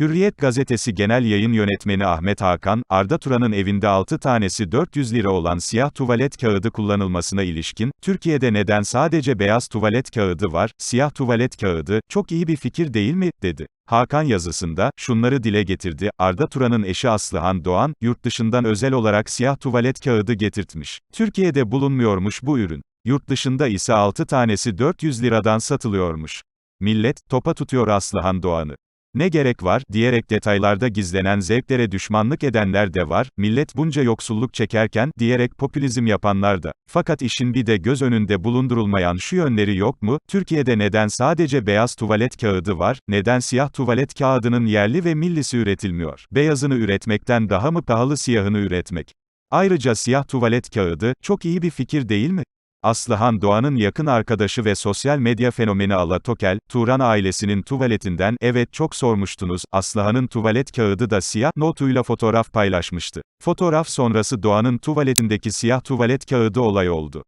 Hürriyet gazetesi genel yayın yönetmeni Ahmet Hakan, Arda Turan'ın evinde 6 tanesi 400 lira olan siyah tuvalet kağıdı kullanılmasına ilişkin, Türkiye'de neden sadece beyaz tuvalet kağıdı var, siyah tuvalet kağıdı, çok iyi bir fikir değil mi, dedi. Hakan yazısında, şunları dile getirdi, Arda Turan'ın eşi Aslıhan Doğan, yurt dışından özel olarak siyah tuvalet kağıdı getirtmiş. Türkiye'de bulunmuyormuş bu ürün. Yurt dışında ise 6 tanesi 400 liradan satılıyormuş. Millet, topa tutuyor Aslıhan Doğan'ı. Ne gerek var, diyerek detaylarda gizlenen zevklere düşmanlık edenler de var, millet bunca yoksulluk çekerken, diyerek popülizm yapanlar da. Fakat işin bir de göz önünde bulundurulmayan şu yönleri yok mu, Türkiye'de neden sadece beyaz tuvalet kağıdı var, neden siyah tuvalet kağıdının yerli ve millisi üretilmiyor? Beyazını üretmekten daha mı pahalı siyahını üretmek? Ayrıca siyah tuvalet kağıdı, çok iyi bir fikir değil mi? Aslıhan Doğan'ın yakın arkadaşı ve sosyal medya fenomeni Ala Tokel, Turan ailesinin tuvaletinden, evet çok sormuştunuz, Aslıhan'ın tuvalet kağıdı da siyah, notuyla fotoğraf paylaşmıştı. Fotoğraf sonrası Doğan'ın tuvaletindeki siyah tuvalet kağıdı olay oldu.